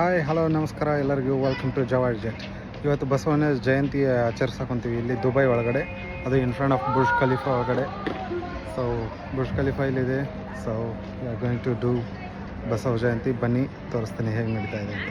Hi hello ನಮಸ್ಕಾರ ಎಲ್ಲರಿಗೂ. Welcome to Jawahar jet ಇವತ್ತು ಬಸವನ ಜಯಂತಿ ಆಚರಿಸಕೊಂತೀವಿ. ಇಲ್ಲಿ ದುಬೈ ಒಳಗಡೆ, ಅದು in front of Burj Khalifa ಒಳಗಡೆ. ಸೊ ಬುರ್ಜ್ ಖಲೀಫಾ ಇಲ್ಲಿದೆ. So we are going to do Basava Jayanti. ಬನ್ನಿ, ತೋರಿಸ್ತೀನಿ ಹೇಗೆ ನಡೀತಾ ಇದೆ ಅಂತ.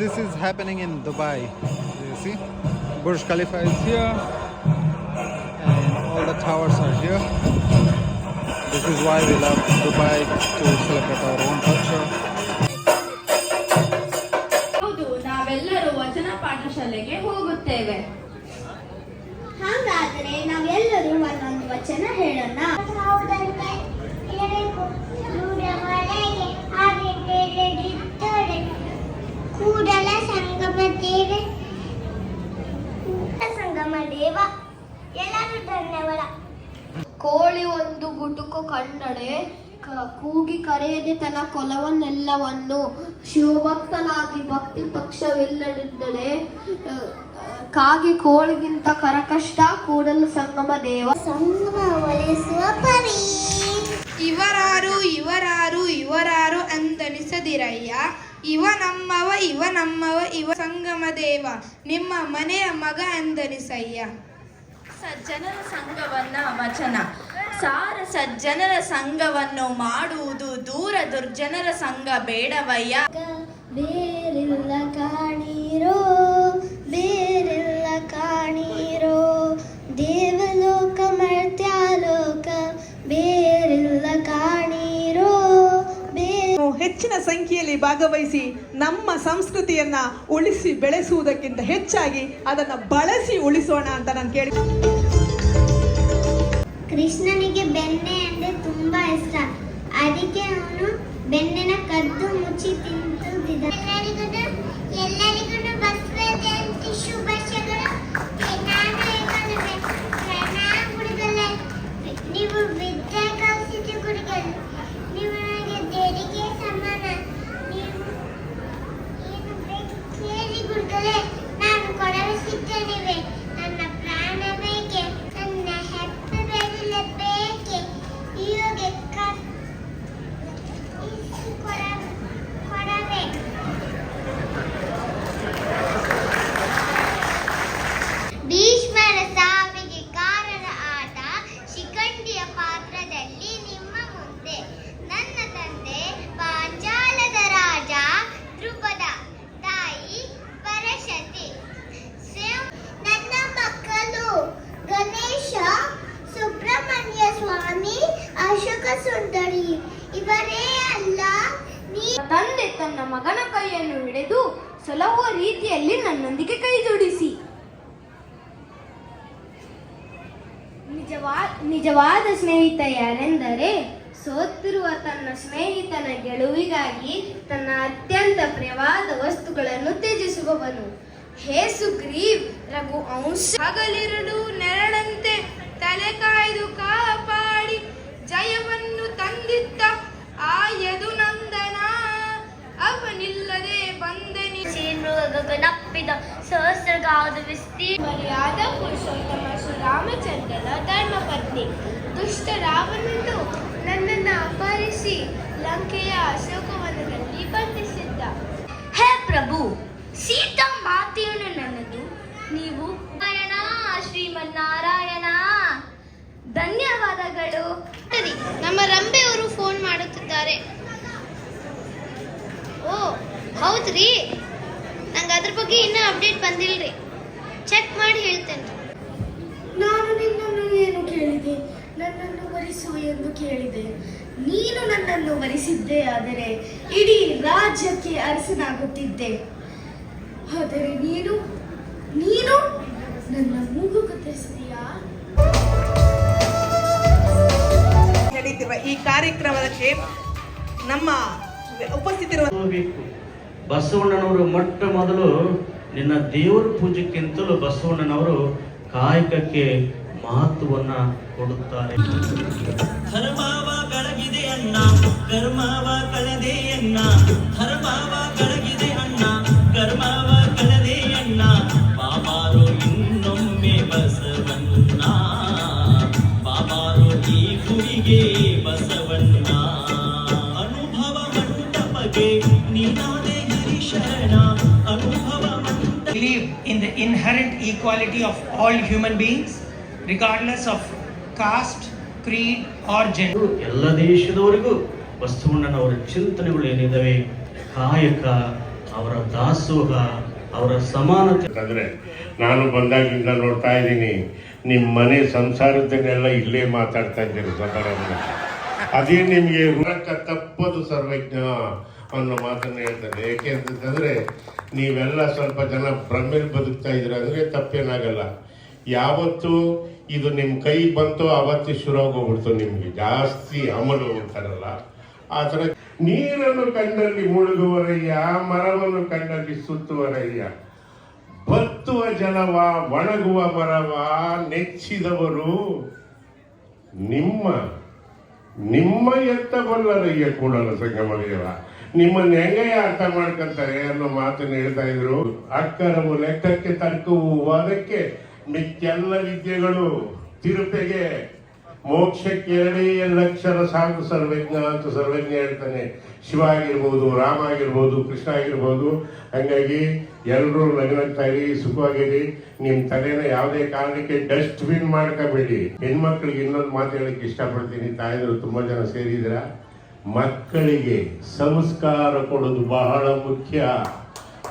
this is happening in Dubai. You see? Burj Khalifa is here, and all the towers are here. This is why we love Dubai to celebrate our own culture. ಹೌದು ನಾವೆಲ್ಲರೂ ವಚನ ಪಾಠಶಾಲೆಗೆ ಹೋಗುತ್ತೇವೆ ಹಾಗಾದರೆ ನಾವೆಲ್ಲರೂ ಒಂದೊಂದು ವಚನ ಹೇಳೋಣ ಕೂಡಲ ಸಂಗಮ ದೇವ ಸಂಗಮ ದೇವ. ಎಲ್ಲರೂ ಧನ್ಯವಾದ. ಕೋಳಿ ಒಂದು ಗುಟುಕು ಕಂಡಡೆ ಕ- ಕೂಗಿ ಕರೆಯದೆ ತನ್ನ ಕೊಲವನ್ನೆಲ್ಲವನ್ನು. ಶಿವಭಕ್ತನಾಗಿ ಭಕ್ತಿ ಪಕ್ಷವಿಲ್ಲದಿದ್ದರೆ ಕಾಗಿ ಕಾಗೆ ಕೋಳಿಗಿಂತ ಕರಕಷ್ಟ ಕೂಡಲು ಸಂಗಮ ದೇವ. ಸಂಗಮ ಒಲಿಸುವ ಪರಿ ಇವರಾರು ಇವರಾರು ಇವರಾರು ಅಂದನಿಸದಿರಯ್ಯ. ಇವ ನಮ್ಮವ ಇವ ನಮ್ಮವ ಇವ ಸಂಗಮ ದೇವ. ನಿಮ್ಮ ಮನೆಯ ಮಗ ಎಂದನಿಸಯ್ಯ ಸಜ್ಜನರ ಸಂಘವನ್ನ ವಚನ. ಸಾರ ಸಜ್ಜನರ ಸಂಘವನ್ನು ಮಾಡುವುದು ದೂರ ದುರ್ಜನರ ಸಂಘ ಬೇಡವಯ್ಯ. ಬೇರೆಲ್ಲ ಕಾಣೀರೋ ಬೇರೆಲ್ಲ ಸಂಖ್ಯೆಯಲ್ಲಿ ಭಾಗವಹಿಸಿ ನಮ್ಮ ಸಂಸ್ಕೃತಿಯನ್ನ ಉಳಿಸಿ ಬೆಳೆಸುವುದಕ್ಕಿಂತ ಹೆಚ್ಚಾಗಿ ಅದನ್ನ ಬಳಸಿ ಉಳಿಸೋಣ ಅಂತ ನಾನು ಕೇಳಿ ಕೃಷ್ಣನಿಗೆ ಬೆಣ್ಣೆ ಅಂದ್ರೆ ತುಂಬಾ ಇಷ್ಟ. ಅದಕ್ಕೆ ಅವನು ಬೆಣ್ಣೆನ ಕದ್ದು ಮುಚ್ಚಿ ತಿಂತಿದ್ದ ನಿಜವಾದ ಸ್ನೇಹಿತ ಯಾರೆಂದರೆ ಸೋತಿರುವ ತನ್ನ ಸ್ನೇಹಿತನ ಗೆಲುವಿಗಾಗಿ ತನ್ನ ಅತ್ಯಂತ ಪ್ರಿಯವಾದ ವಸ್ತುಗಳನ್ನು ತ್ಯಜಿಸುವವನು. ಹೇ ಸುಗ್ರೀವ್ ರಘು ಅಂಶ ಹಗಲಿರಡು ನೆರಳಂತೆ ತಲೆ ಕಾಯ್ದು ಕಾಪಾಡಿ ಜಯವನ್ನು ತಂದಿದ್ದ ಆ ಯದುನಂದನ. ಅವನಿಲ್ಲದೆ ಬಂದನಿ. ಗಗನಪ್ಪಿದ ಸಹಸ್ರಗಾದ ವಿಸ್ತೀರ್ಣ. ಮರ್ಯಾದ ಪುರುಷೋತ್ತಮ ಶ್ರೀರಾಮಚಂದ್ರನ ಧರ್ಮಪತ್ನಿ ದುಷ್ಟ ರಾವಣನು ನನ್ನನ್ನು ಅಪಹರಿಸಿ ಲಂಕೆಯ ಅಶೋಕವನದಲ್ಲಿ ಬಂಧಿಸಿದ್ದ. ಹೇ ಪ್ರಭು, ಸೀತಾ ಮಾತೆಯನ್ನು ನನ್ನದು. ನೀವು ನಾರಾಯಣ, ಶ್ರೀಮನ್ನಾರಾಯಣ. ಧನ್ಯವಾದಗಳು. ಸರಿ. ನಮ್ಮ ರಂಬೆಯವರು ಫೋನ್ ಮಾಡುತ್ತಿದ್ದಾರೆ. ಓ, ಹೌದ್ರಿ. ನಂಗೆ ಅದ್ರ ಬಗ್ಗೆ ಇನ್ನೂ ಅಪ್ಡೇಟ್ ಬಂದಿಲ್ಲ ರೀ ಚೆಕ್ ಮಾಡಿ ಹೇಳ್ತೇನೆ. ನಾನು ನಿನ್ನನ್ನು ಏನು ಕೇಳಿದೆ? ನನ್ನನ್ನು ವರಿಸು ಎಂದು ಕೇಳಿದೆ. ನೀನು ನನ್ನನ್ನು ವರಿಸಿದ್ದೆ ಆದರೆ ಇಡೀ ರಾಜ್ಯಕ್ಕೆ ಅರಸನಾಗುತ್ತಿದ್ದೆ. ಆದರೆ ನೀನು ನೀನು ನನ್ನ ಮೂಗು ಕತ್ತರಿಸಿದೆಯಾ ನಡೀತಿರುವ ಈ ಕಾರ್ಯಕ್ರಮಕ್ಕೆ ನಮ್ಮ ಉಪಸ್ಥಿತಿರುವ ಬಸವಣ್ಣನವರು ಮೊಟ್ಟ ಮೊದಲು ನಿನ್ನ ದೇವರ ಪೂಜೆಗಿಂತಲೂ ಬಸವಣ್ಣನವರು ಕಾಯಕಕ್ಕೆ ಮಹತ್ವವನ್ನ ಕೊಡುತ್ತಾರೆ. ಧರ್ಮವ ಕಳಗಿದೆ ಅಣ್ಣ, ಕರ್ಮವ ಕಳದೆ ಅಣ್ಣ, ಧರ್ಮವ ಕಳಗಿದೆ ಅಣ್ಣ, ಕರ್ಮವ ಕಳದೆ ಅಣ್ಣ ಬಾಬಾರು ಇನ್ನೊಮ್ಮೆ ಬಸವಣ್ಣ ಬಾಬಾರು ಈ ಗುರಿಗೆ ಬಸವಣ್ಣ. ಅನುಭವ ಮಂಟಪಗೆ ನೀನಾದೆ ಗಿರಿಶರಣ ಅನುಭವ ಮಂಟಪ inherent equality of all human beings, regardless of caste, creed, or gender. ಎಲ್ಲ ದೇಶದವರಿಗೂ ಬಸವಣ್ಣನವರ ಚಿಂತನೆಗಳು ಏನಿದಾವೆ? ಕಾಯಕ ಅವರ ದಾಸೋಹ ಅವರ ಸಮಾನತೆ. ಅಂತಂದ್ರೆ ನಾನು ಬಂದಾಗಿಂದ ನೋಡ್ತಾ ಇದ್ದೀನಿ ನಿಮ್ಮ ಮನೆ ಸಂಸಾರದನ್ನೆಲ್ಲ ಇಲ್ಲೇ ಮಾತಾಡ್ತಾ ಇದ್ದೀರಿ ಸದಾರಾಮಣ್ಣ ಅದೇ ನಿಮಗೆ ತಪ್ಪದು ಸರ್ವಜ್ಞ. ಅನ್ನೋ ಮಾತನ್ನು ಹೇಳ್ತಾರೆ. ಏಕೆ ಅಂತಂದರೆ, ನೀವೆಲ್ಲ ಸ್ವಲ್ಪ ಜನ ಭ್ರಮೆಲಿ ಬದುಕ್ತಾ ಇದ್ದೀರ ಅಂದ್ರೆ ತಪ್ಪೇನಾಗಲ್ಲ. ಯಾವತ್ತು ಇದು ನಿಮ್ಮ ಕೈ ಬಂತೋ ಅವತ್ತಿ ಶುರು ಆಗೋಗ್ಬಿಡ್ತು ನಿಮಗೆ. ಜಾಸ್ತಿ ಅಮಲು ಅಂತಾರಲ್ಲ. ಆ ಥರ ನೀರನ್ನು ಕಂಡಲ್ಲಿ ಮುಳುಗುವರಯ್ಯ, ಮರವನ್ನು ಕಂಡಲ್ಲಿ ಸುತ್ತುವರಯ್ಯ. ಬತ್ತುವ ಜಲವ ಒಣಗುವ ಮರವ, ನೆಚ್ಚಿದವರು ನಿಮ್ಮ ನಿಮ್ಮ ಎತ್ತ ಬಲ್ಲರಯ್ಯ ಕೂಡಲ ಸಂಗಮದೇವ? ನಿಮ್ಮನ್ನ ಹೆಂಗಯ್ಯ ಅರ್ಥ ಮಾಡ್ಕೊಂತಾರೆ ಅನ್ನೋ ಮಾತನ್ನು ಹೇಳ್ತಾ ಇದ್ರು. ಅಕ್ಕರವು ಲೆಕ್ಕಕ್ಕೆ ತರ್ಕವು ವಾದಕ್ಕೆ ಮಿಕ್ಕೆಲ್ಲ ವಿದ್ಯೆಗಳು. ತಿರುಪೆಗೆ ಮೋಕ್ಷಕ್ಕೆ ಎರಡೇ ಲಕ್ಷರ ಸಾಕು ಸರ್ವಜ್ಞ ಅಂತ ಸರ್ವಜ್ಞ ಹೇಳ್ತಾನೆ. ಶಿವ ಆಗಿರ್ಬೋದು, ರಾಮ ಆಗಿರ್ಬೋದು, ಕೃಷ್ಣ ಆಗಿರ್ಬೋದು. ಹಂಗಾಗಿ ಎಲ್ಲರೂ ನಗನಗ್ತಾ ಇರಿ ಸುಖವಾಗಿರಿ. ನಿಮ್ಮ ತಲೆನ ಯಾವುದೇ ಕಾರಣಕ್ಕೆ ಡಸ್ಟ್ಬಿನ್ ಮಾಡ್ಕೋಬೇಡಿ. ಹೆಣ್ಮಕ್ಳಿಗೆ ಇನ್ನೊಂದು ಮಾತು ಹೇಳಕ್ಕೆ ಇಷ್ಟಪಡ್ತೀನಿ. ತಾಯಂದ್ರು, ತುಂಬಾ ಜನ ಸೇರಿದ್ರ ಮಕ್ಕಳಿಗೆ ಸಂಸ್ಕಾರ ಕೊಡೋದು ಬಹಳ ಮುಖ್ಯ.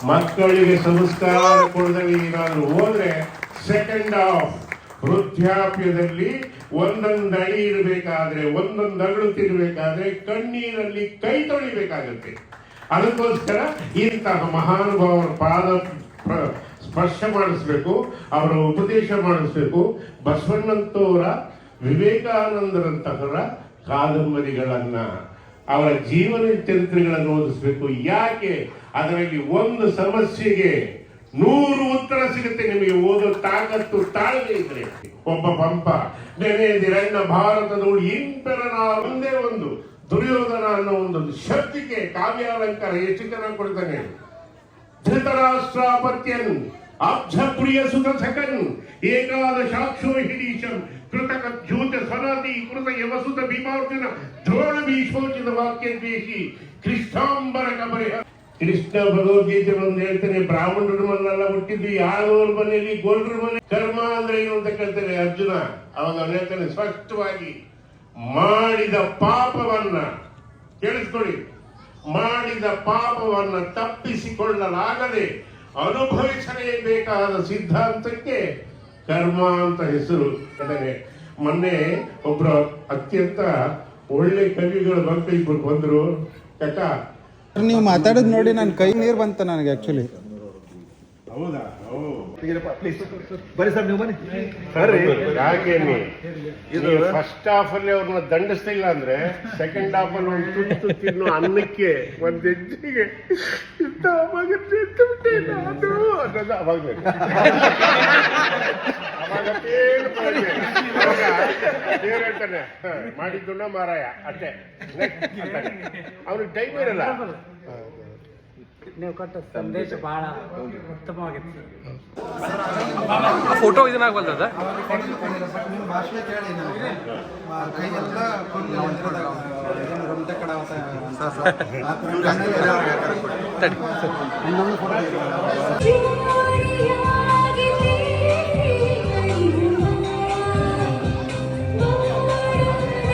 ಮಕ್ಕಳಿಗೆ ಸಂಸ್ಕಾರ ಕೊಡದಲ್ಲಿ ಏನಾದ್ರು ಹೋದ್ರೆ ಸೆಕೆಂಡ್ ಆಫ್ ವೃದ್ಧಾಪ್ಯದಲ್ಲಿ ಒಂದೊಂದು ಅಳಿ ಇರಬೇಕಾದ್ರೆ, ಒಂದೊಂದು ಅಗಳು ತಿರ್ಬೇಕಾದ್ರೆ ಕಣ್ಣೀರಲ್ಲಿ ಕೈ ತೊಳಿಬೇಕಾಗತ್ತೆ. ಅದಕ್ಕೋಸ್ಕರ ಇಂತಹ ಮಹಾನುಭಾವರ ಪಾದ ಪ್ರ- ಸ್ಪರ್ಶ ಮಾಡಿಸ್ಬೇಕು, ಅವರ ಉಪದೇಶ ಮಾಡಿಸ್ಬೇಕು. ಬಸವಣ್ಣಂತವರ ವಿವೇಕಾನಂದರಂತಹರ ಕಾದಂಬರಿಗಳನ್ನ ಅವರ ಜೀವನ ಚರಿತ್ರೆಗಳನ್ನು ಓದಿಸ್ಬೇಕು. ಯಾಕೆ? ಅದರಲ್ಲಿ ಒಂದು ಸಮಸ್ಯೆಗೆ ನೂರು ಉತ್ತರ ಸಿಗುತ್ತೆ ನಿಮಗೆ ಓದೋ ತಾಕತ್ತು ತಾಳ್ಮೆ ಇದ್ರೆ. ಒಬ್ಬ ಪಂಪ ನೆನೆದಿರಣ್ಣ ಭಾರತದ ಇಂಪೆರನ ಒಂದೇ ಒಂದು, ದುರ್ಯೋಧನ ಅನ್ನೋ ಒಂದು ಶಕ್ತಿಗೆ ಕಾವ್ಯಾಲಂಕಾರ ಎಷ್ಟು ಚೆನ್ನಾಗಿ ಕೊಡ್ತಾನೆ? ಧೃತರಾಷ್ಟ್ರಾಪತ್ಯನ್, ಅಬ್ಜ ಪ್ರಿಯ ಸುಖ ಸಖನ್ ಏಕಾದಶಾಕ್ಷೋ ಹಿಡೀಶಂ ಕೃತಕ ಜ್ಯೂತ ಸನಾತಿ ಕೃತ ಯವಸುತ ಭೀಮಾರ್ಜುನ ದ್ರೋಣ ಭೀಷೋಚಿತ ವಾಕ್ಯ ದ್ವೇಷಿ ಕೃಷ್ಣಾಂಬರ ಕಬರಿಹ ಕೃಷ್ಣ ಭಗವದ್ಗೀತೆ ಒಂದು ಹೇಳ್ತಾನೆ, ಬ್ರಾಹ್ಮಣರು ಮನೆಲ್ಲ ಹುಟ್ಟಿದ್ದು ಯಾದವ್ರ ಮನೆಯಲ್ಲಿ ಗೋಲ್ರ ಮನೆ, ಕರ್ಮ ಅಂದ್ರೆ ಏನು ಅಂತ ಕೇಳ್ತಾನೆ ಅರ್ಜುನ. ಅವಾಗ ಅವನು ಹೇಳ್ತಾನೆ, ಸ್ಪಷ್ಟವಾಗಿ ಮಾಡಿದ ಪಾಪವನ್ನ ಕೇಳಿಸ್ಕೊಳ್ಳಿ. ಮಾಡಿದ ಪಾಪವನ್ನ ತಪ್ಪಿಸಿಕೊಳ್ಳಲಾಗದೆ ಅನುಭವಿಸಲೇಬೇಕಾದ ಸಿದ್ಧಾಂತಕ್ಕೆ ಕರ್ಮ ಅಂತ ಹೆಸರು ಮೊನ್ನೆ ಒಬ್ಬರು ಅತ್ಯಂತ ಒಳ್ಳೆ ಕವಿಗಳು ಬಂತು ಇಬ್ಬರು ಬಂದ್ರು. ಯಾಕ ನೀವು ಮಾತಾಡೋದು ನೋಡಿ ನನ್ನ ಕೈ ನೀರು ಬಂತ ನನಗೆ ಆ್ಯಕ್ಚುಲಿ ಹೌದಾ? ಯಾಕೆ ನೀ? ಇದು ಫಸ್ಟ್ ಹಾಫ್ ಅಲ್ಲಿ ಅವ್ರನ್ನ ದಂಡಿಸ್ತಿಲ್ಲ ಅಂದ್ರೆ ಸೆಕೆಂಡ್ ಹಾಫ್ ಅಲ್ಲಿ ಒಂದು ತುತ್ತು ತಿನ್ನು ಅನ್ನಕ್ಕೆ ಒಂದ್ ಹೆಜ್ಜೆಗೆ ಇಂಥ ಅನ್ನೋದು ಅವಾಗ ಬೇಕು. ಅವಾಗ ಅದೇನು ಬರಲ್ಲ. ದೇವ್ರು ಹೇಳ್ತಾನೆ "ಹ, ಮಾಡಿದ್ದುಣ್ಣ ಮಾರಾಯ ಅಷ್ಟೇ ಅವ್ರಿಗೆ ಟೈಮ್ ಇರಲ್ಲ. ನೀವು ಕೊಟ್ಟ ಸಂದೇಶ ಬಹಳ ಉತ್ತಮವಾಗಿತ್ತು. ಫೋಟೋ ಭಾಷೆ ಕೇಳಿ ನನಗೆ. ಕೈಯೆಲ್ಲ ಇನ್ನೊಂದು ಫೋಟೋ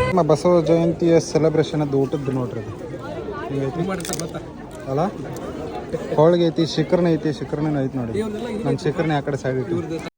ನಮ್ಮ ಬಸವ ಜಯಂತಿಯ ಸೆಲೆಬ್ರೇಷನ್ ಅದು ಊಟದ್ದು ನೋಡ್ರಿ ಅಲ್ಲ ಹೋಳಿಗೆ ಐತಿ ಶಿಖರ್ನ ಐತಿ ಶಿಖರ್ನ ಐತಿ ನೋಡಿ. ನಮ್ಮ ಶಿಖರ್ನ ಆ ಕಡೆ ಸೈಡ್ ಇಟ್ಟು